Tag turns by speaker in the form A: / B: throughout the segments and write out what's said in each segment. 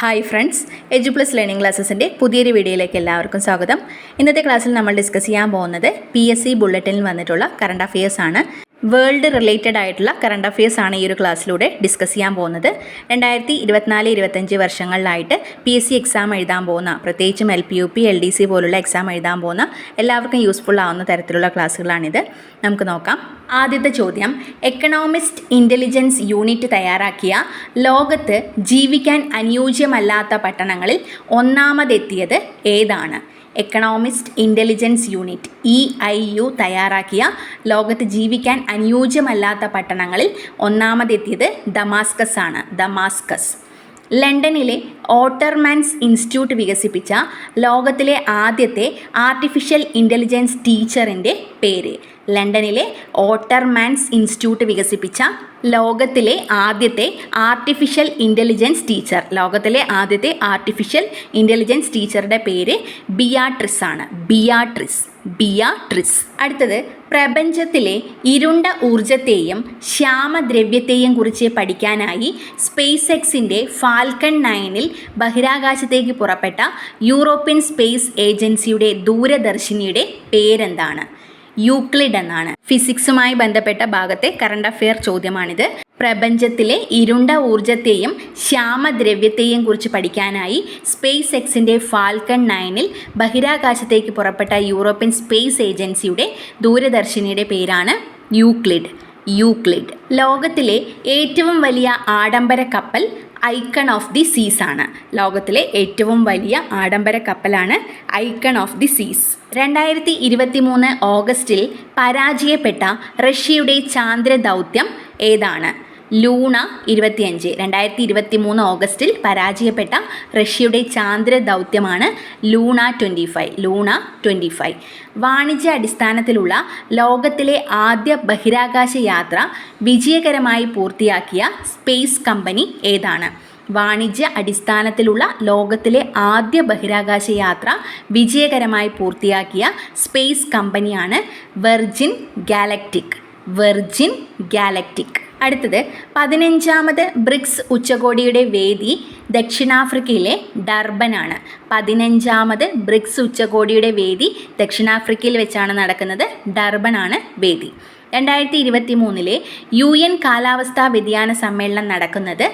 A: Hi friends edu plus learning ക്ലാസ്സസിന്റെ പുതിയൊരു വീഡിയോയിലേക്ക് എല്ലാവർക്കും സ്വാഗതം. ഇന്നത്തെ ക്ലാസ്സിൽ നമ്മൾ ഡിസ്കസ് ചെയ്യാൻ പോകുന്നത് പി എസ് സി ബുള്ളറ്റിനിൽ വന്നിട്ടുള്ള കറണ്ട് അഫയേഴ്സ് ആണ്. വേൾഡ് റിലേറ്റഡ് ആയിട്ടുള്ള കറണ്ട് അഫയേഴ്സ് ആണ് ഈ ഒരു ക്ലാസ്സിലൂടെ ഡിസ്കസ് ചെയ്യാൻ പോകുന്നത്. രണ്ടായിരത്തി ഇരുപത്തിനാല് ഇരുപത്തഞ്ച് വർഷങ്ങളിലായിട്ട് പി എസ് സി എക്സാം എഴുതാൻ പോകുന്ന പ്രത്യേകിച്ചും L P U P L D C പോലുള്ള എക്സാം എഴുതാൻ പോകുന്ന എല്ലാവർക്കും യൂസ്ഫുൾ ആവുന്ന തരത്തിലുള്ള ക്ലാസ്സുകളാണിത്. നമുക്ക് നോക്കാം. ആദ്യത്തെ ചോദ്യം. എക്കണോമിസ്റ്റ് ഇന്റലിജൻസ് യൂണിറ്റ് തയ്യാറാക്കിയ ലോകത്ത് ജീവിക്കാൻ അനുയോജ്യമല്ലാത്ത പട്ടണങ്ങളിൽ ഒന്നാമതെത്തിയത് ഏതാണ്? Economist intelligence unit E I U തയ്യാറാക്കിയ ലോകത്ത് ജീവിക്കാൻ അനുയോജ്യമല്ലാത്ത പട്ടണങ്ങളിൽ ഒന്നാമതെത്തിയത് ദമാസ്കസ് ആണ്. ദമാസ്കസ് ലണ്ടനിലെ ഓട്ടർമാൻസ് ഇൻസ്റ്റിറ്റ്യൂട്ട് വികസിപ്പിച്ച ലോകത്തിലെ ആദ്യത്തെ ആർട്ടിഫിഷ്യൽ ഇന്റലിജൻസ് ടീച്ചറിന്റെ പേര്. ലണ്ടനിലെ ഓട്ടർമാൻസ് ഇൻസ്റ്റിറ്റ്യൂട്ട് വികസിപ്പിച്ച ലോകത്തിലെ ആദ്യത്തെ ആർട്ടിഫിഷ്യൽ ഇന്റലിജൻസ് ടീച്ചർ ലോകത്തിലെ ആദ്യത്തെ ആർട്ടിഫിഷ്യൽ ഇന്റലിജൻസ് ടീച്ചറുടെ പേര് ബിയാട്രിസ് ആണ്. Beatrice Beatrice. അടുത്തത് പ്രപഞ്ചത്തിലെ ഇരുണ്ട ഊർജത്തെയും ശ്യാമദ്രവ്യത്തെയും കുറിച്ച് പഠിക്കാനായി സ്പേസ് എക്സിന്റെ ഫാൽക്കൺ നയനിൽ ബഹിരാകാശത്തേക്ക് പുറപ്പെട്ട യൂറോപ്യൻ സ്പേസ് ഏജൻസിയുടെ ദൂരദർശിനിയുടെ പേരെന്താണ്? യൂക്ലിഡ് എന്നാണ്. ഫിസിക്സുമായി ബന്ധപ്പെട്ട ഭാഗത്തെ കറണ്ട് അഫെയർ ചോദ്യമാണിത്. പ്രപഞ്ചത്തിലെ ഇരുണ്ട ഊർജത്തെയും ശ്യാമദ്രവ്യത്തെയും കുറിച്ച് പഠിക്കാനായി സ്പേസ് എക്സിന്റെ ഫാൽക്കൺ നയനിൽ ബഹിരാകാശത്തേക്ക് പുറപ്പെട്ട യൂറോപ്യൻ സ്പേസ് ഏജൻസിയുടെ ദൂരദർശിനിയുടെ പേരാണ് യൂക്ലിഡ്. യൂക്ലിഡ്. ലോകത്തിലെ ഏറ്റവും വലിയ ആഡംബര കപ്പൽ ഐക്കൺ ഓഫ് ദി സീസ് ആണ്. ലോകത്തിലെ ഏറ്റവും വലിയ ആഡംബര കപ്പലാണ് ഐക്കൺ ഓഫ് ദി സീസ്. രണ്ടായിരത്തി ഇരുപത്തി മൂന്ന് ഓഗസ്റ്റിൽ പരാജയപ്പെട്ട റഷ്യയുടെ ചാന്ദ്ര ദൗത്യം ഏതാണ്? ലൂണ ഇരുപത്തിയഞ്ച്. രണ്ടായിരത്തി ഇരുപത്തി മൂന്ന് ഓഗസ്റ്റിൽ പരാജയപ്പെട്ട റഷ്യയുടെ ചാന്ദ്ര ദൗത്യമാണ് Luna twenty five. Luna twenty five. വാണിജ്യ അടിസ്ഥാനത്തിലുള്ള ലോകത്തിലെ ആദ്യ ബഹിരാകാശ യാത്ര വിജയകരമായി പൂർത്തിയാക്കിയ സ്പേസ് കമ്പനി ഏതാണ്? വാണിജ്യ അടിസ്ഥാനത്തിലുള്ള ലോകത്തിലെ ആദ്യ ബഹിരാകാശ യാത്ര വിജയകരമായി പൂർത്തിയാക്കിയ സ്പേസ് കമ്പനിയാണ് വെർജിൻ ഗാലക്റ്റിക്. Virgin galactic. അടുത്തത് പതിനഞ്ചാമത് ബ്രിക്സ് ഉച്ചകോടിയുടെ വേദി ദക്ഷിണാഫ്രിക്കയിലെ ഡർബനാണ്. പതിനഞ്ചാമത് ബ്രിക്സ് ഉച്ചകോടിയുടെ വേദി ദക്ഷിണാഫ്രിക്കയിൽ വെച്ചാണ് നടക്കുന്നത് ഡർബനാണ് വേദി. രണ്ടായിരത്തി ഇരുപത്തി മൂന്നിലെ യു എൻ കാലാവസ്ഥാ വ്യതിയാന സമ്മേളനം നടക്കുന്നത്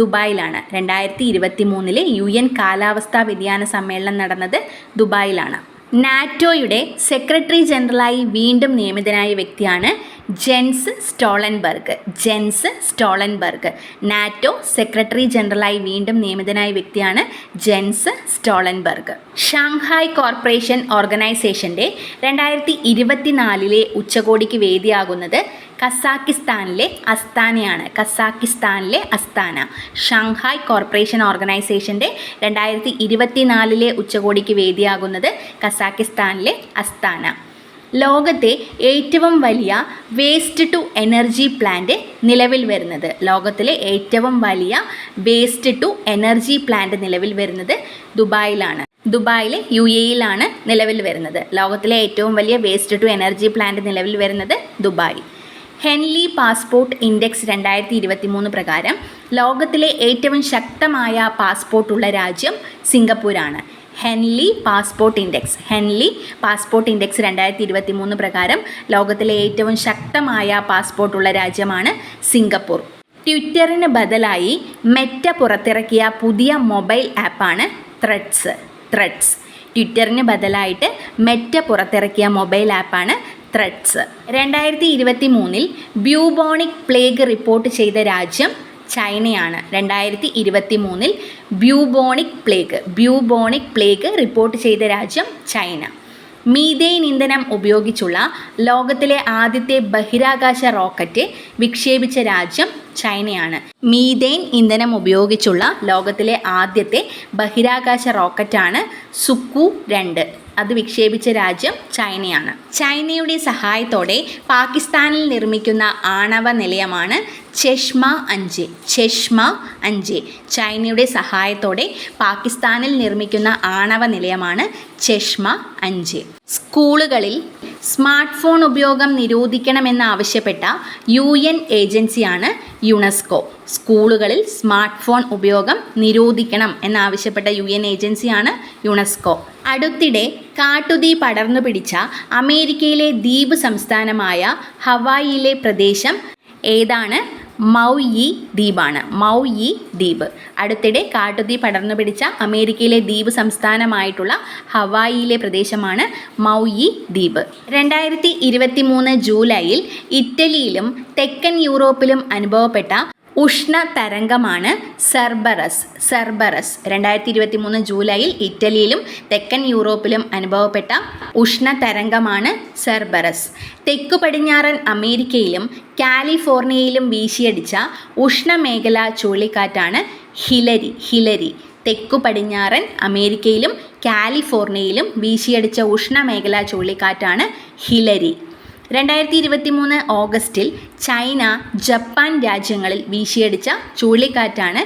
A: ദുബായിലാണ്. രണ്ടായിരത്തി ഇരുപത്തി മൂന്നിലെ യു എൻ കാലാവസ്ഥാ വ്യതിയാന സമ്മേളനം നടന്നത് ദുബായിലാണ്. നാറ്റോയുടെ സെക്രട്ടറി ജനറലായി വീണ്ടും നിയമിതനായ വ്യക്തിയാണ് Jens Stoltenberg. Jens Stoltenberg. NATO secretary ജനറലായി വീണ്ടും നിയമിതനായ വ്യക്തിയാണ് ജെൻസ് സ്റ്റോളൻബർഗ്. ഷാങ്ഹായ് കോർപ്പറേഷൻ ഓർഗനൈസേഷന്റെ രണ്ടായിരത്തി ഇരുപത്തിനാലിലെ ഉച്ചകോടിക്ക് വേദിയാകുന്നത് കസാക്കിസ്ഥാനിലെ അസ്താനയാണ്. കസാക്കിസ്ഥാനിലെ അസ്താന. ഷാങ്ഹായ് കോർപ്പറേഷൻ ഓർഗനൈസേഷന്റെ രണ്ടായിരത്തി ഇരുപത്തിനാലിലെ ഉച്ചകോടിക്ക് വേദിയാകുന്നത് കസാക്കിസ്ഥാനിലെ അസ്താന. ലോകത്തെ ഏറ്റവും വലിയ വേസ്റ്റ് ടു എനർജി പ്ലാന്റ് നിലവിൽ വരുന്നത്. ലോകത്തിലെ ഏറ്റവും വലിയ വേസ്റ്റ് ടു എനർജി പ്ലാന്റ് നിലവിൽ വരുന്നത് ദുബായിലാണ്. ദുബായിലെ യു എയിലാണ് നിലവിൽ വരുന്നത്. ലോകത്തിലെ ഏറ്റവും വലിയ വേസ്റ്റ് ടു എനർജി പ്ലാന്റ് നിലവിൽ വരുന്നത് ദുബായ്. ഹെൻലി പാസ്പോർട്ട് ഇൻഡെക്സ് രണ്ടായിരത്തി ഇരുപത്തി മൂന്ന് പ്രകാരം ലോകത്തിലെ ഏറ്റവും ശക്തമായ പാസ്പോർട്ടുള്ള രാജ്യം സിംഗപ്പൂരാണ്. Henley passport index Henley passport index രണ്ടായിരത്തി ഇരുപത്തി മൂന്ന് പ്രകാരം ലോകത്തിലെ ഏറ്റവും ശക്തമായ പാസ്പോർട്ടുള്ള രാജ്യമാണ് സിംഗപ്പൂർ. ട്വിറ്ററിന് ബദലായി മെറ്റ പുറത്തിറക്കിയ പുതിയ മൊബൈൽ ആപ്പാണ് ത്രെഡ്സ്. ത്രെഡ്സ്. ട്വിറ്ററിന് ബദലായിട്ട് മെറ്റ പുറത്തിറക്കിയ മൊബൈൽ ആപ്പാണ് ത്രെഡ്സ്. രണ്ടായിരത്തി ഇരുപത്തി മൂന്നിൽ ബ്യൂബോണിക് പ്ലേഗ് റിപ്പോർട്ട് ചെയ്ത രാജ്യം ചൈനയാണ്. രണ്ടായിരത്തി ഇരുപത്തി മൂന്നിൽ bubonic plague bubonic plague report ചെയ്ത രാജ്യം ചൈന. മീതെയിൻ ഇന്ധനം ഉപയോഗിച്ചുള്ള ലോകത്തിലെ ആദ്യത്തെ ബഹിരാകാശ റോക്കറ്റ് വിക്ഷേപിച്ച രാജ്യം ചൈനയാണ്. മീതെയിൻ ഇന്ധനം ഉപയോഗിച്ചുള്ള ലോകത്തിലെ ആദ്യത്തെ ബഹിരാകാശ റോക്കറ്റാണ് സുക്കു രണ്ട്. അത് വിക്ഷേപിച്ച രാജ്യം ചൈനയാണ്. ചൈനയുടെ സഹായത്തോടെ പാകിസ്ഥാനിൽ നിർമ്മിക്കുന്ന ആണവ നിലയമാണ് ചെഷ്മ അഞ്ച് ചെഷ്മ അഞ്ച്. ചൈനയുടെ സഹായത്തോടെ പാകിസ്ഥാനിൽ നിർമ്മിക്കുന്ന ആണവ നിലയമാണ് ചെഷ്മ അഞ്ച്. സ്കൂളുകളിൽ സ്മാർട്ട് ഫോൺ ഉപയോഗം നിരോധിക്കണമെന്നാവശ്യപ്പെട്ട യു എൻ ഏജൻസിയാണ് യുണെസ്കോ സ്കൂളുകളിൽ സ്മാർട്ട് ഫോൺ ഉപയോഗം നിരോധിക്കണം എന്നാവശ്യപ്പെട്ട യു എൻ ഏജൻസിയാണ് യുണെസ്കോ അടുത്തിടെ കാട്ടുതീ പടർന്നു പിടിച്ച അമേരിക്കയിലെ ദ്വീപ് സംസ്ഥാനമായ ഹവായിയിലെ പ്രദേശം ഏതാണ്? മൗയി ദ്വീപാണ്. മൗയി ദ്വീപ്. അടുത്തിടെ കാട്ടുതീ പടർന്നു പിടിച്ച അമേരിക്കയിലെ ദ്വീപ് സംസ്ഥാനമായിട്ടുള്ള ഹവായിയിലെ പ്രദേശമാണ് മൗയി ദ്വീപ്. രണ്ടായിരത്തി ഇരുപത്തി മൂന്ന് ജൂലൈയിൽ ഇറ്റലിയിലും തെക്കൻ യൂറോപ്പിലും അനുഭവപ്പെട്ട ഉഷ്ണ തരംഗമാണ് സെർബറസ് സെർബറസ്. രണ്ടായിരത്തി ഇരുപത്തി മൂന്ന് ജൂലൈയിൽ ഇറ്റലിയിലും തെക്കൻ യൂറോപ്പിലും അനുഭവപ്പെട്ട ഉഷ്ണ തരംഗമാണ് സെർബറസ്. തെക്കു പടിഞ്ഞാറൻ അമേരിക്കയിലും കാലിഫോർണിയയിലും വീശിയടിച്ച ഉഷ്ണമേഖല ചുഴലിക്കാറ്റാണ് ഹിലരി ഹിലരി. തെക്കു പടിഞ്ഞാറൻ അമേരിക്കയിലും കാലിഫോർണിയയിലും വീശിയടിച്ച ഉഷ്ണമേഖല ചുഴലിക്കാറ്റാണ് ഹിലരി. രണ്ടായിരത്തി ഇരുപത്തി മൂന്ന് ഓഗസ്റ്റിൽ ചൈന ജപ്പാൻ രാജ്യങ്ങളിൽ വീശിയടിച്ച ചുഴലിക്കാറ്റാണ്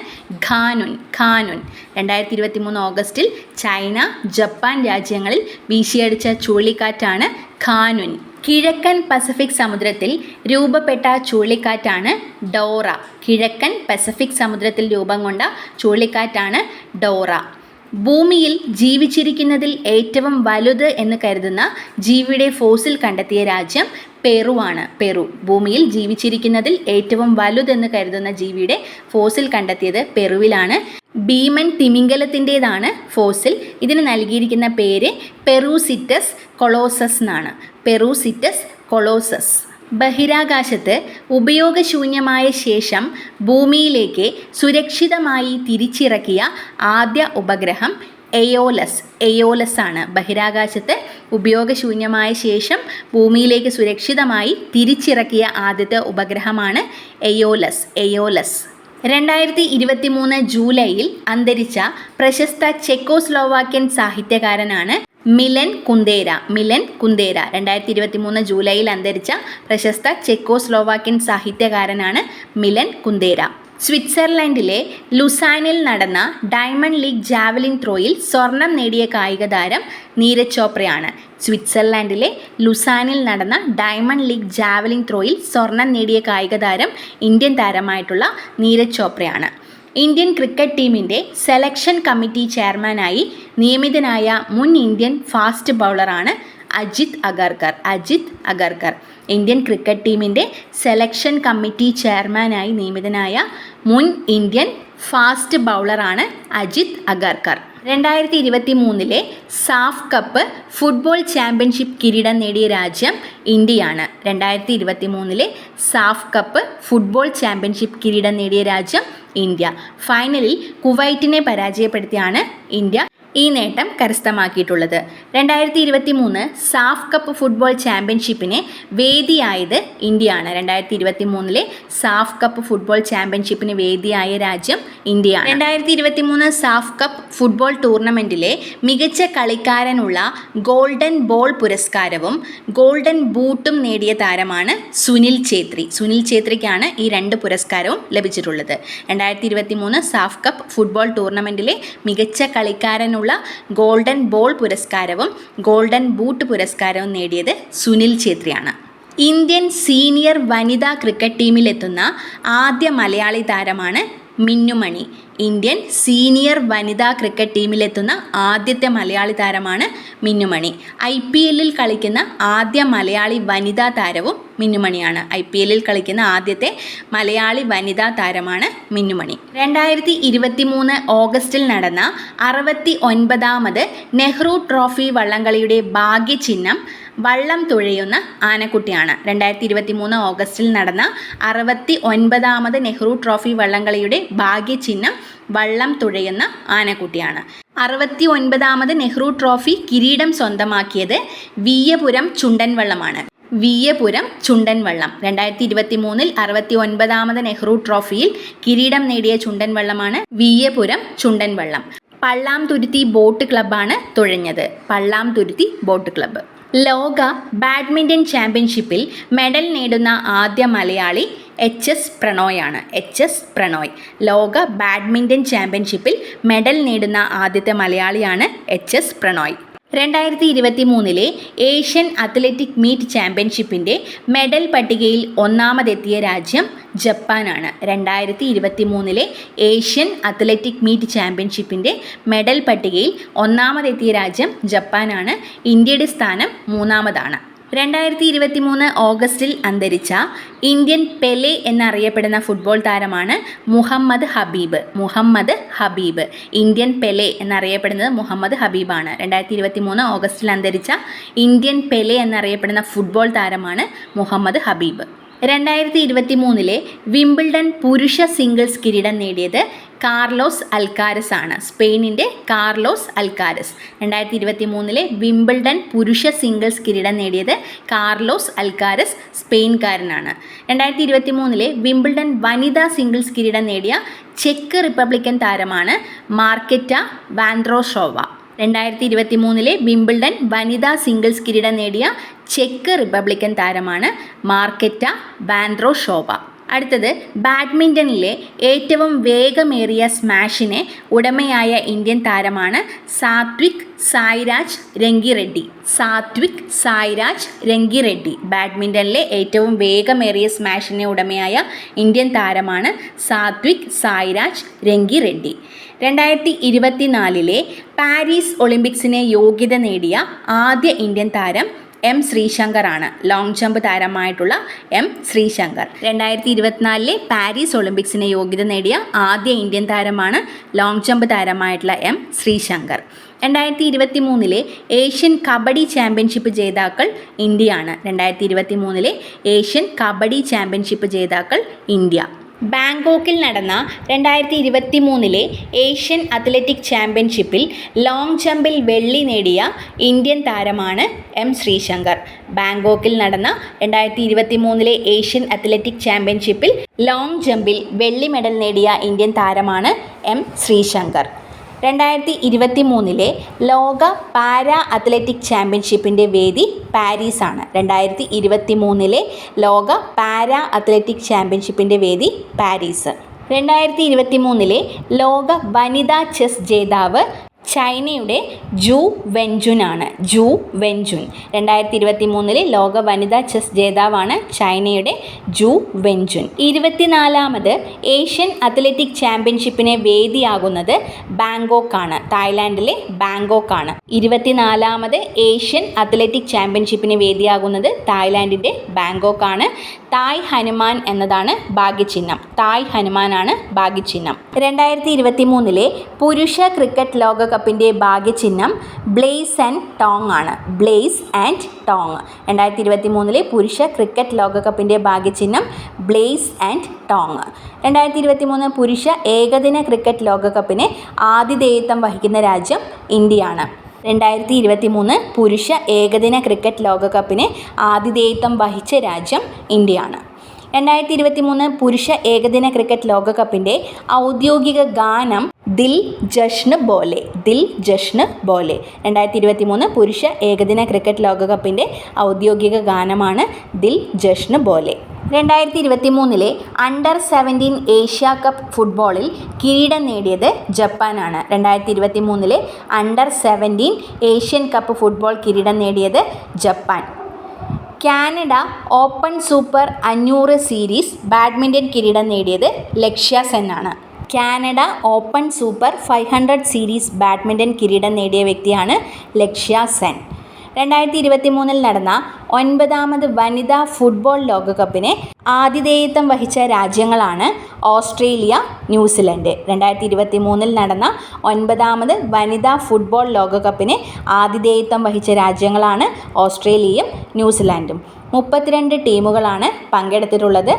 A: ഖാനുൻ ഖാനുൻ. രണ്ടായിരത്തി ഇരുപത്തി മൂന്ന് ഓഗസ്റ്റിൽ ചൈന ജപ്പാൻ രാജ്യങ്ങളിൽ വീശിയടിച്ച ചുഴലിക്കാറ്റാണ് ഖാനുൻ. കിഴക്കൻ പസഫിക് സമുദ്രത്തിൽ രൂപപ്പെട്ട ചുഴലിക്കാറ്റാണ് ഡോറ. കിഴക്കൻ പസഫിക് സമുദ്രത്തിൽ രൂപം കൊണ്ട ചുഴലിക്കാറ്റാണ് ഡോറ. ഭൂമിയിൽ ജീവിച്ചിരിക്കുന്നതിൽ ഏറ്റവും വലുത് എന്ന് കരുതുന്ന ജീവിയുടെ ഫോസിൽ കണ്ടെത്തിയ രാജ്യം പെറുവാണ്. പെറു. ഭൂമിയിൽ ജീവിച്ചിരിക്കുന്നതിൽ ഏറ്റവും വലുതെന്ന് കരുതുന്ന ജീവിയുടെ ഫോസിൽ കണ്ടെത്തിയത് പെറുവിലാണ്. ഭീമൻ തിമിംഗലത്തിന്റേതാണ് ഫോസിൽ. ഇതിന് നൽകിയിരിക്കുന്ന പേര് പെറൂസിറ്റസ് കൊളോസസ് എന്നാണ്. Perucetus colossus. ബഹിരാകാശത്ത് ഉപയോഗശൂന്യമായ ശേഷം ഭൂമിയിലേക്ക് സുരക്ഷിതമായി തിരിച്ചിറക്കിയ ആദ്യ ഉപഗ്രഹം എയോലസ്. എയോലസ് ആണ്. ബഹിരാകാശത്ത് ഉപയോഗശൂന്യമായ ശേഷം ഭൂമിയിലേക്ക് സുരക്ഷിതമായി തിരിച്ചിറക്കിയ ആദ്യത്തെ ഉപഗ്രഹമാണ് എയോലസ്. എയോലസ്. രണ്ടായിരത്തി ഇരുപത്തി മൂന്ന് ജൂലൈയിൽ അന്തരിച്ച പ്രശസ്ത ചെക്കോസ്ലോവാക്യൻ സാഹിത്യകാരനാണ് മിലൻ കുന്തേര മിലൻ കുന്തേര രണ്ടായിരത്തി ഇരുപത്തി മൂന്ന് ജൂലൈയിൽ അന്തരിച്ച പ്രശസ്ത ചെക്കോസ്ലോവാക്യൻ സാഹിത്യകാരനാണ് മിലൻ കുന്തേര സ്വിറ്റ്സർലൻഡിലെ ലുസാനിൽ നടന്ന ഡയമണ്ട് ലീഗ് ജാവലിൻ ത്രോയിൽ സ്വർണം നേടിയ കായിക താരം നീരജ് ചോപ്രയാണ്. സ്വിറ്റ്സർലാൻഡിലെ ലുസാനിൽ നടന്ന ഡയമണ്ട് ലീഗ് ജാവലിൻ ത്രോയിൽ സ്വർണം നേടിയ കായിക താരം ഇന്ത്യൻ താരമായിട്ടുള്ള നീരജ് ചോപ്രയാണ്. ഇന്ത്യൻ ക്രിക്കറ്റ് ടീമിന്റെ സെലക്ഷൻ കമ്മിറ്റി ചെയർമാനായി നിയമിതനായ മുൻ ഇന്ത്യൻ ഫാസ്റ്റ് ബൗളറാണ് അജിത് അഗർക്കർ. അജിത് അഗർക്കർ. ഇന്ത്യൻ ക്രിക്കറ്റ് ടീമിന്റെ സെലക്ഷൻ കമ്മിറ്റി ചെയർമാനായി നിയമിതനായ മുൻ ഇന്ത്യൻ ഫാസ്റ്റ് ബൗളറാണ് അജിത് അഗർക്കർ. രണ്ടായിരത്തി ഇരുപത്തി മൂന്നിലെ സാഫ് കപ്പ് ഫുട്ബോൾ ചാമ്പ്യൻഷിപ്പ് കിരീടം നേടിയ രാജ്യം ഇന്ത്യയാണ്. രണ്ടായിരത്തി ഇരുപത്തി മൂന്നിലെ സാഫ് കപ്പ് ഫുട്ബോൾ ചാമ്പ്യൻഷിപ്പ് കിരീടം നേടിയ രാജ്യം ഇന്ത്യ. ഫൈനലിൽ കുവൈറ്റിനെ പരാജയപ്പെടുത്തിയാണ് ഇന്ത്യ ഈ നേട്ടം കരസ്ഥമാക്കിയിട്ടുള്ളത്. രണ്ടായിരത്തി ഇരുപത്തി മൂന്ന് സാഫ് കപ്പ് ഫുട്ബോൾ ചാമ്പ്യൻഷിപ്പിന് വേദിയായത് ഇന്ത്യയാണ്. രണ്ടായിരത്തി ഇരുപത്തി മൂന്നിലെ സാഫ് കപ്പ് ഫുട്ബോൾ ചാമ്പ്യൻഷിപ്പിന് വേദിയായ രാജ്യം ഇന്ത്യയാണ്. രണ്ടായിരത്തി ഇരുപത്തി മൂന്ന് സാഫ് കപ്പ് ഫുട്ബോൾ ടൂർണമെന്റിലെ മികച്ച കളിക്കാരനുള്ള ഗോൾഡൻ ബോൾ പുരസ്കാരവും ഗോൾഡൻ ബൂട്ടും നേടിയ താരമാണ് സുനിൽ ഛേത്രി. സുനിൽ ഛേത്രിക്കാണ് ഈ രണ്ട് പുരസ്കാരവും ലഭിച്ചിട്ടുള്ളത്. രണ്ടായിരത്തി ഇരുപത്തി മൂന്ന് സാഫ് കപ്പ് ഫുട്ബോൾ ടൂർണമെന്റിലെ മികച്ച കളിക്കാരനുള്ള ഗോൾഡൻ ബോൾ പുരസ്കാരവും ഗോൾഡൻ ബൂട്ട് പുരസ്കാരവും നേടിയത് സുനിൽ ഛേത്രിയാണ്. ഇന്ത്യൻ സീനിയർ വനിതാ ക്രിക്കറ്റ് ടീമിലെത്തുന്ന ആദ്യ മലയാളി താരമാണ് മിന്നുമണി. ഇന്ത്യൻ സീനിയർ വനിതാ ക്രിക്കറ്റ് ടീമിലെത്തുന്ന ആദ്യത്തെ മലയാളി താരമാണ് മിന്നുമണി. ഐ പി എല്ലിൽ കളിക്കുന്ന ആദ്യ മലയാളി വനിതാ താരവും മിന്നുമണിയാണ്. ഐ പി എല്ലിൽ കളിക്കുന്ന ആദ്യത്തെ മലയാളി വനിതാ താരമാണ് മിന്നുമണി. രണ്ടായിരത്തി ഇരുപത്തി മൂന്ന് ഓഗസ്റ്റിൽ നടന്ന അറുപത്തി ഒൻപതാമത് നെഹ്റു ട്രോഫി വള്ളംകളിയുടെ ഭാഗ്യചിഹ്നം വള്ളം തുഴയുന്ന ആനക്കുട്ടിയാണ്. രണ്ടായിരത്തി ഇരുപത്തി മൂന്ന് ഓഗസ്റ്റിൽ നടന്ന അറുപത്തി ഒൻപതാമത് നെഹ്റു ട്രോഫി വള്ളംകളിയുടെ ഭാഗ്യചിഹ്നം വള്ളം തുഴയുന്ന ആനക്കുട്ടിയാണ്. അറുപത്തി ഒൻപതാമത് നെഹ്റു ട്രോഫി കിരീടം സ്വന്തമാക്കിയത് വീയപുരം ചുണ്ടൻവള്ളമാണ്. വീയപുരം ചുണ്ടൻവള്ളം. രണ്ടായിരത്തി ഇരുപത്തി മൂന്നിൽ അറുപത്തി ഒൻപതാമത് നെഹ്റു ട്രോഫിയിൽ കിരീടം നേടിയ ചുണ്ടൻവള്ളമാണ് വീയപുരം ചുണ്ടൻവള്ളം. പള്ളാം തുരുത്തി ബോട്ട് ക്ലബ്ബാണ് തുഴഞ്ഞത്. Pallam Thuruthy boat club. ലോക ബാഡ്മിന്റൺ ചാമ്പ്യൻഷിപ്പിൽ മെഡൽ നേടുന്ന ആദ്യ Malayali H S പ്രണോയാണ്. H S Prannoy. ലോക ബാഡ്മിന്റൺ ചാമ്പ്യൻഷിപ്പിൽ മെഡൽ നേടുന്ന ആദ്യത്തെ മലയാളിയാണ് എച്ച് എസ് പ്രണോയ്. രണ്ടായിരത്തി ഇരുപത്തി മൂന്നിലെ ഏഷ്യൻ അത്ലറ്റിക് മീറ്റ് ചാമ്പ്യൻഷിപ്പിന്റെ മെഡൽ പട്ടികയിൽ ഒന്നാമതെത്തിയ രാജ്യം ജപ്പാനാണ്. രണ്ടായിരത്തി ഇരുപത്തി മൂന്നിലെ ഏഷ്യൻ അത്ലറ്റിക് മീറ്റ് ചാമ്പ്യൻഷിപ്പിന്റെ മെഡൽ പട്ടികയിൽ ഒന്നാമതെത്തിയ രാജ്യം ജപ്പാനാണ്. ഇന്ത്യയുടെ സ്ഥാനം മൂന്നാമതാണ്. രണ്ടായിരത്തി ഇരുപത്തി മൂന്ന് ഓഗസ്റ്റിൽ അന്തരിച്ച ഇന്ത്യൻ പെലെ എന്നറിയപ്പെടുന്ന ഫുട്ബോൾ താരമാണ് മുഹമ്മദ് ഹബീബ്. മുഹമ്മദ് ഹബീബ്. ഇന്ത്യൻ പെലെ എന്നറിയപ്പെടുന്നത് മുഹമ്മദ് ഹബീബാണ്. രണ്ടായിരത്തി ഇരുപത്തി മൂന്ന് ഓഗസ്റ്റിൽ അന്തരിച്ച ഇന്ത്യൻ പെലെ എന്നറിയപ്പെടുന്ന ഫുട്ബോൾ താരമാണ് മുഹമ്മദ് ഹബീബ്. രണ്ടായിരത്തി ഇരുപത്തി മൂന്നിലെ വിംബിൾഡൺ പുരുഷ സിംഗിൾസ് കിരീടം നേടിയത് കാർലോസ് അൽക്കാരസ് ആണ്. സ്പെയിനിന്റെ കാർലോസ് അൽക്കാരസ്. രണ്ടായിരത്തി ഇരുപത്തി മൂന്നിലെ വിംബിൾഡൺ പുരുഷ സിംഗിൾസ് കിരീടം നേടിയത് കാർലോസ് അൽക്കാരസ് സ്പെയിൻകാരനാണ്. രണ്ടായിരത്തി ഇരുപത്തി മൂന്നിലെ വിംബിൾഡൺ വനിതാ സിംഗിൾസ് കിരീടം നേടിയ ചെക്ക് റിപ്പബ്ലിക്കൻ താരമാണ് മാർക്കറ്റ വാൻഡ്രോഷോവ. രണ്ടായിരത്തി ഇരുപത്തി മൂന്നിലെ വിംബിൾഡൺ വനിതാ സിംഗിൾസ് കിരീടം നേടിയ ചെക്ക് റിപ്പബ്ലിക്കൻ താരമാണ് മാർക്കറ്റ ബാൻഡ്രോ ഷോബ അടുത്തത് ബാഡ്മിന്റണിലെ ഏറ്റവും വേഗമേറിയ സ്മാഷിനെ ഉടമയായ ഇന്ത്യൻ താരമാണ് സാത്വിക് സായിരാജ് രംഗിറെഡ്ഡി. സാത്വിക് സായിരാജ് രംഗിറെഡ്ഡി ബാഡ്മിന്റണിലെ ഏറ്റവും വേഗമേറിയ സ്മാഷിനെ ഉടമയായ ഇന്ത്യൻ താരമാണ് സാത്വിക് സായിരാജ് രംഗിറെഡ്ഡി. രണ്ടായിരത്തി ഇരുപത്തിനാലിലെ പാരീസ് ഒളിമ്പിക്സിന് യോഗ്യത നേടിയ ആദ്യ ഇന്ത്യൻ താരം എം ശ്രീശങ്കർ ആണ് ലോങ് ജമ്പ് താരമായിട്ടുള്ള എം ശ്രീശങ്കർ. രണ്ടായിരത്തി ഇരുപത്തിനാലിലെ പാരീസ് ഒളിമ്പിക്സിന് യോഗ്യത നേടിയ ആദ്യ ഇന്ത്യൻ താരമാണ് ലോങ് ജമ്പ് താരമായിട്ടുള്ള എം ശ്രീശങ്കർ. രണ്ടായിരത്തി ഇരുപത്തി മൂന്നിലെ ഏഷ്യൻ കബഡി ചാമ്പ്യൻഷിപ്പ് ജേതാക്കൾ ഇന്ത്യയാണ്. രണ്ടായിരത്തി ഇരുപത്തി മൂന്നിലെ ഏഷ്യൻ കബഡി ചാമ്പ്യൻഷിപ്പ് ജേതാക്കൾ ഇന്ത്യ. ബാങ്കോക്കിൽ നടന്ന രണ്ടായിരത്തി ഇരുപത്തി മൂന്നിലെ ഏഷ്യൻ അത്ലറ്റിക് ചാമ്പ്യൻഷിപ്പിൽ ലോങ് ജമ്പിൽ വെള്ളി നേടിയ ഇന്ത്യൻ താരമാണ് എം ശ്രീശങ്കർ. ബാങ്കോക്കിൽ നടന്ന രണ്ടായിരത്തി ഇരുപത്തി മൂന്നിലെ ഏഷ്യൻ അത്ലറ്റിക് ചാമ്പ്യൻഷിപ്പിൽ ലോങ് ജമ്പിൽ വെള്ളി മെഡൽ നേടിയ ഇന്ത്യൻ താരമാണ് എം ശ്രീശങ്കർ. രണ്ടായിരത്തി ഇരുപത്തി മൂന്നിലെ ലോക പാരാ അത്ലറ്റിക് ചാമ്പ്യൻഷിപ്പിന്റെ വേദി പാരീസാണ്. രണ്ടായിരത്തി ഇരുപത്തി മൂന്നിലെ ലോക പാരാ അത്ലറ്റിക് ചാമ്പ്യൻഷിപ്പിന്റെ വേദി പാരീസ്. രണ്ടായിരത്തി ഇരുപത്തി മൂന്നിലെ ലോക വനിതാ ചെസ് ജേതാവ് ചൈനയുടെ ജു വെൻജുൻ ആണ് ജു വെൻജുൻ രണ്ടായിരത്തി ഇരുപത്തി മൂന്നിലെ ലോക വനിതാ ചെസ് ജേതാവാണ് ചൈനയുടെ ജു വെൻജുൻ ഇരുപത്തിനാലാമത് ഏഷ്യൻ അത്ലറ്റിക് ചാമ്പ്യൻഷിപ്പിന് വേദിയാകുന്നത് ബാങ്കോക്കാണ്. തായ്ലാൻഡിലെ ബാങ്കോക്കാണ്. ഇരുപത്തിനാലാമത് ഏഷ്യൻ അത്ലറ്റിക് ചാമ്പ്യൻഷിപ്പിന് വേദിയാകുന്നത് തായ്ലാൻഡിന്റെ ബാങ്കോക്ക് ആണ് തായ് ഹനുമാൻ എന്നതാണ് ഭാഗ്യചിഹ്നം. തായ് ഹനുമാനാണ് ഭാഗ്യചിഹ്നം. രണ്ടായിരത്തി ഇരുപത്തി മൂന്നിലെ പുരുഷ ക്രിക്കറ്റ് ലോകകപ്പിന്റെ ഭാഗ്യചിഹ്നം ബ്ലേസ് ആൻഡ് ടോങ് ആണ്. Blaze and Tong. രണ്ടായിരത്തി ഇരുപത്തി മൂന്നിലെ പുരുഷ ക്രിക്കറ്റ് ലോകകപ്പിന്റെ ഭാഗ്യചിഹ്നം ബ്ലേസ് ആൻഡ് ടോങ്. രണ്ടായിരത്തി ഇരുപത്തി മൂന്ന് പുരുഷ ഏകദിന ക്രിക്കറ്റ് ലോകകപ്പിന് ആതിഥേയത്വം വഹിക്കുന്ന രാജ്യം ഇന്ത്യയാണ്. രണ്ടായിരത്തി ഇരുപത്തി മൂന്ന് പുരുഷ ഏകദിന ക്രിക്കറ്റ് ലോകകപ്പിന് ആതിഥേയത്വം വഹിച്ച രാജ്യം ഇന്ത്യയാണ്. രണ്ടായിരത്തി ഇരുപത്തി മൂന്ന് പുരുഷ ഏകദിന ക്രിക്കറ്റ് ലോകകപ്പിന്റെ ഔദ്യോഗിക ഗാനം ദിൽ ജഷ്ന ബോലെ ദിൽ ജഷ്ന ബോലെ. രണ്ടായിരത്തി ഇരുപത്തി മൂന്ന് പുരുഷ ഏകദിന ക്രിക്കറ്റ് ലോകകപ്പിന്റെ ഔദ്യോഗിക ഗാനമാണ് ദിൽ ജഷ്ന ബോലെ. രണ്ടായിരത്തി ഇരുപത്തി മൂന്നിലെ അണ്ടർ സെവന്റീൻ ഏഷ്യ കപ്പ് ഫുട്ബോളിൽ കിരീടം നേടിയത് ജപ്പാനാണ്. രണ്ടായിരത്തി ഇരുപത്തി മൂന്നിലെ under seventeen Asian cup football കിരീടം നേടിയത് ജപ്പാൻ. കാനഡ ഓപ്പൺ സൂപ്പർ അഞ്ഞൂറ് സീരീസ് ബാഡ്മിന്റൺ കിരീടം നേടിയത് ലക്ഷ്യ സെൻ ആണ് Canada open super five hundred series badminton കിരീടം നേടിയ വ്യക്തിയാണ് ലക്ഷ്യ സെൻ. രണ്ടായിരത്തി ഇരുപത്തി മൂന്നിൽ നടന്ന ഒൻപതാമത് വനിതാ ഫുട്ബോൾ ലോകകപ്പിന് ആതിഥേയത്വം വഹിച്ച രാജ്യങ്ങളാണ് ഓസ്ട്രേലിയ ന്യൂസിലൻഡ്. രണ്ടായിരത്തി ഇരുപത്തി മൂന്നിൽ നടന്ന ഒൻപതാമത് വനിതാ ഫുട്ബോൾ ലോകകപ്പിന് ആതിഥേയത്വം വഹിച്ച രാജ്യങ്ങളാണ് ഓസ്ട്രേലിയയും ന്യൂസിലാൻഡും. മുപ്പത്തിരണ്ട് ടീമുകളാണ് പങ്കെടുത്തിട്ടുള്ളത്.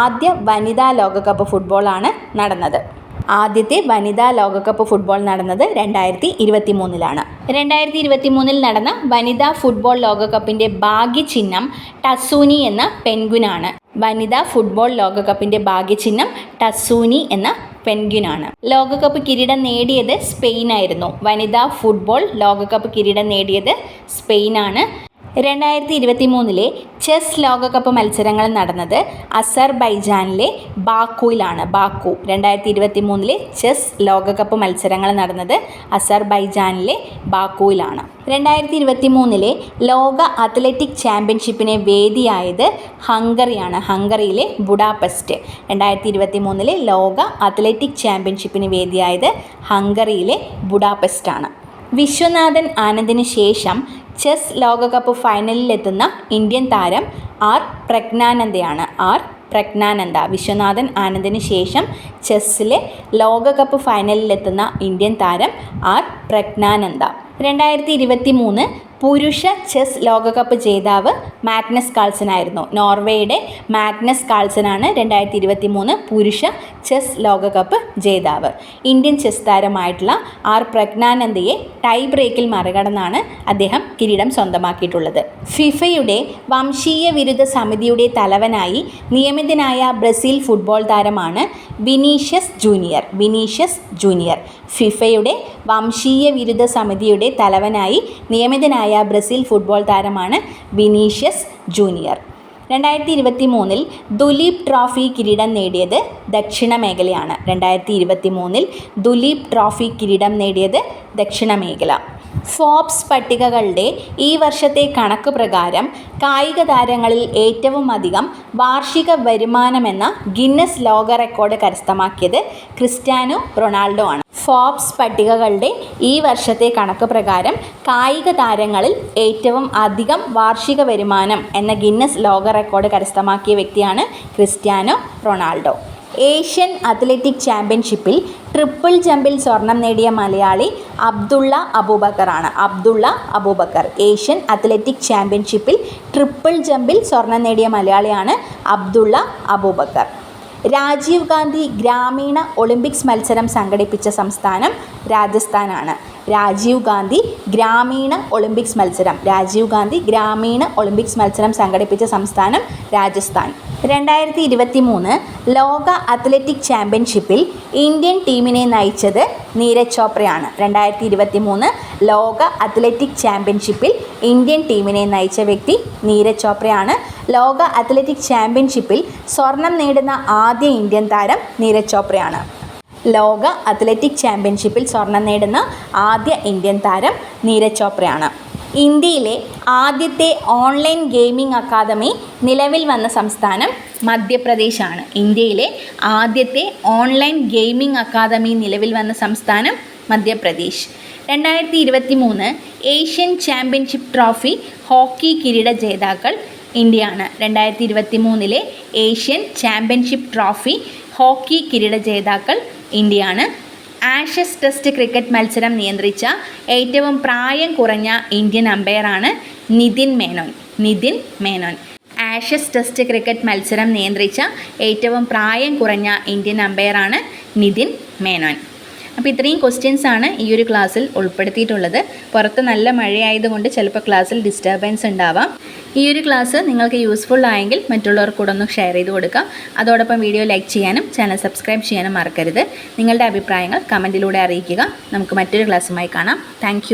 A: ആദ്യ വനിതാ ലോകകപ്പ് ഫുട്ബോളാണ് നടന്നത്. ആദ്യത്തെ വനിതാ ലോകകപ്പ് ഫുട്ബോൾ നടന്നത് രണ്ടായിരത്തി ഇരുപത്തി മൂന്നിലാണ് രണ്ടായിരത്തി ഇരുപത്തി മൂന്നിൽ നടന്ന വനിതാ ഫുട്ബോൾ ലോകകപ്പിന്റെ ഭാഗ്യചിഹ്നം ടസൂനി എന്ന പെൻഗുനാണ് വനിതാ ഫുട്ബോൾ ലോകകപ്പിന്റെ ഭാഗ്യചിഹ്നം ടസൂനി എന്ന പെൻഗ്വിനാണ്. ലോകകപ്പ് കിരീടം നേടിയത് സ്പെയിനായിരുന്നു. വനിതാ ഫുട്ബോൾ ലോകകപ്പ് കിരീടം നേടിയത് സ്പെയിനാണ്. രണ്ടായിരത്തി ഇരുപത്തി മൂന്നിലെ ചെസ് ലോകകപ്പ് മത്സരങ്ങൾ നടന്നത് അസർബൈജാനിലെ ബാക്കുയിലാണ് ബാക്കു രണ്ടായിരത്തി ഇരുപത്തി മൂന്നിലെ ചെസ് ലോകകപ്പ് മത്സരങ്ങൾ നടന്നത് അസർബൈജാനിലെ ബാക്കുയിലാണ് രണ്ടായിരത്തി ഇരുപത്തി മൂന്നിലെ ലോക അത്ലറ്റിക് ചാമ്പ്യൻഷിപ്പിനെ വേദിയായത് ഹംഗറിയാണ്. ഹംഗറിയിലെ ബുഡാപെസ്റ്റ്. രണ്ടായിരത്തി ഇരുപത്തി മൂന്നിലെ ലോക അത്ലറ്റിക് ചാമ്പ്യൻഷിപ്പിന് വേദിയായത് ഹംഗറിയിലെ ബുഡാപെസ്റ്റാണ്. വിശ്വനാഥൻ ആനന്ദിന് ശേഷം ചെസ് ലോകകപ്പ് ഫൈനലിലെത്തുന്ന ഇന്ത്യൻ താരം ആർ പ്രജ്ഞാനന്ദയാണ്. ആർ പ്രജ്ഞാനന്ദ വിശ്വനാഥൻ ആനന്ദിന് ശേഷം ചെസ്സിലെ ലോകകപ്പ് ഫൈനലിലെത്തുന്ന ഇന്ത്യൻ താരം ആർ പ്രജ്ഞാനന്ദ. രണ്ടായിരത്തി ഇരുപത്തി മൂന്ന് പുരുഷ ചെസ് ലോകകപ്പ് ജേതാവ് മാഗ്നസ് കാൾസനായിരുന്നു. നോർവേയുടെ മാഗ്നസ് കാൾസനാണ് രണ്ടായിരത്തി ഇരുപത്തി മൂന്ന് പുരുഷ ചെസ് ലോകകപ്പ് ജേതാവ്. ഇന്ത്യൻ ചെസ് താരമായിട്ടുള്ള ആർ പ്രജ്ഞാനന്ദയെ ടൈ ബ്രേക്കിൽ മറികടന്നാണ് അദ്ദേഹം കിരീടം സ്വന്തമാക്കിയിട്ടുള്ളത്. ഫിഫയുടെ വംശീയ വിരുദ്ധ സമിതിയുടെ തലവനായി നിയമിതനായ ബ്രസീൽ ഫുട്ബോൾ താരമാണ് വിനീഷ്യസ് ജൂനിയർ. വിനീഷ്യസ് ജൂനിയർ ഫിഫയുടെ വംശീയ വിരുദ്ധ സമിതിയുടെ തലവനായി നിയമിതനായ ബ്രസീൽ ഫുട്ബോൾ താരമാണ് വിനീഷ്യസ് ജൂനിയർ. രണ്ടായിരത്തി ഇരുപത്തി മൂന്നിൽ ദുലീപ് ട്രോഫി കിരീടം നേടിയത് ദക്ഷിണ മേഖലയാണ്. രണ്ടായിരത്തി ഇരുപത്തി മൂന്നിൽ ദുലീപ് ട്രോഫി കിരീടം നേടിയത് ദക്ഷിണ മേഖല. ഫോബ്സ് പട്ടികകളുടെ ഈ വർഷത്തെ കണക്ക് പ്രകാരം കായിക താരങ്ങളിൽ ഏറ്റവും അധികം വാർഷിക വരുമാനമെന്ന ഗിന്നസ് ലോക റെക്കോർഡ് കരസ്ഥമാക്കിയത് ക്രിസ്റ്റ്യാനോ റൊണാൾഡോ ആണ്. ഫോബ്സ് പട്ടികകളുടെ ഈ വർഷത്തെ കണക്ക് പ്രകാരം കായിക താരങ്ങളിൽ ഏറ്റവും അധികം വാർഷിക വരുമാനം എന്ന ഗിന്നസ് ലോക റെക്കോർഡ് കരസ്ഥമാക്കിയ വ്യക്തിയാണ് ക്രിസ്ത്യാനോ റൊണാൾഡോ. ഏഷ്യൻ അത്ലറ്റിക് ചാമ്പ്യൻഷിപ്പിൽ ട്രിപ്പിൾ ജമ്പിൽ സ്വർണം നേടിയ മലയാളി അബ്ദുള്ള അബൂബക്കറാണ്. അബ്ദുള്ള അബൂബക്കർ ഏഷ്യൻ അത്ലറ്റിക് ചാമ്പ്യൻഷിപ്പിൽ ട്രിപ്പിൾ ജമ്പിൽ സ്വർണം നേടിയ മലയാളിയാണ് അബ്ദുള്ള അബൂബക്കർ. രാജീവ് ഗാന്ധി ഗ്രാമീണ ഒളിമ്പിക്സ് മത്സരം സംഘടിപ്പിച്ച സംസ്ഥാനം രാജസ്ഥാനാണ്. രാജീവ് ഗാന്ധി ഗ്രാമീണ ഒളിമ്പിക്സ് മത്സരം. രാജീവ് ഗാന്ധി ഗ്രാമീണ ഒളിമ്പിക്സ് മത്സരം സംഘടിപ്പിച്ച സംസ്ഥാനം രാജസ്ഥാൻ. രണ്ടായിരത്തി ഇരുപത്തി മൂന്ന് ലോക അത്ലറ്റിക് ചാമ്പ്യൻഷിപ്പിൽ ഇന്ത്യൻ ടീമിനെ നയിച്ചത് നീരജ് ചോപ്രയാണ്. രണ്ടായിരത്തി ഇരുപത്തി മൂന്ന് ലോക അത്ലറ്റിക് ചാമ്പ്യൻഷിപ്പിൽ ഇന്ത്യൻ ടീമിനെ നയിച്ച വ്യക്തി നീരജ് ചോപ്രയാണ്. ലോക അത്ലറ്റിക് ചാമ്പ്യൻഷിപ്പിൽ സ്വർണം നേടുന്ന ആദ്യ ഇന്ത്യൻ താരം നീരജ് ചോപ്രയാണ്. ലോക അത്ലറ്റിക് ചാമ്പ്യൻഷിപ്പിൽ സ്വർണം നേടുന്ന ആദ്യ ഇന്ത്യൻ താരം നീരജ് ചോപ്രയാണ്. ഇന്ത്യയിലെ ആദ്യത്തെ ഓൺലൈൻ ഗെയിമിംഗ് അക്കാദമി നിലവിൽ വന്ന സംസ്ഥാനം മധ്യപ്രദേശാണ്. ഇന്ത്യയിലെ ആദ്യത്തെ ഓൺലൈൻ ഗെയിമിംഗ് അക്കാദമി നിലവിൽ വന്ന സംസ്ഥാനം മധ്യപ്രദേശ്. രണ്ടായിരത്തി ഇരുപത്തി മൂന്ന് ഏഷ്യൻ ചാമ്പ്യൻഷിപ്പ് ട്രോഫി ഹോക്കി കിരീട ജേതാക്കൾ ഇന്ത്യയാണ്. രണ്ടായിരത്തി ഇരുപത്തി മൂന്നിലെ ഏഷ്യൻ ചാമ്പ്യൻഷിപ്പ് ട്രോഫി ഹോക്കി കിരീട ജേതാക്കൾ ഇന്ത്യയാണ്. ആഷസ് ടെസ്റ്റ് ക്രിക്കറ്റ് മത്സരം നിയന്ത്രിച്ച ഏറ്റവും പ്രായം കുറഞ്ഞ Indian അമ്പയറാണ് Nitin Menon. Nitin Menon. Ashes test cricket മത്സരം നിയന്ത്രിച്ച ഏറ്റവും പ്രായം കുറഞ്ഞ ഇന്ത്യൻ അമ്പയറാണ് നിതിൻ മേനോൻ. അപ്പോൾ ഇത്രയും ക്വസ്റ്റ്യൻസ് ആണ് ഈ ഒരു ക്ലാസ്സിൽ ഉൾപ്പെടുത്തിയിട്ടുള്ളത്. പുറത്ത് നല്ല മഴയായതുകൊണ്ട് ചിലപ്പോൾ ക്ലാസ്സിൽ ഡിസ്റ്റർബൻസ് ഉണ്ടാവാം. ഈ ഒരു ക്ലാസ് നിങ്ങൾക്ക് യൂസ്ഫുൾ ആയെങ്കിൽ മറ്റുള്ളവർക്ക് കൂടെ ഒന്ന് ഷെയർ ചെയ്ത് കൊടുക്കാം. അതോടൊപ്പം വീഡിയോ ലൈക്ക് ചെയ്യാനും ചാനൽ സബ്സ്ക്രൈബ് ചെയ്യാനും മറക്കരുത്. നിങ്ങളുടെ അഭിപ്രായങ്ങൾ കമന്റിലൂടെ അറിയിക്കുക. നമുക്ക് മറ്റൊരു ക്ലാസ്സുമായി കാണാം. താങ്ക്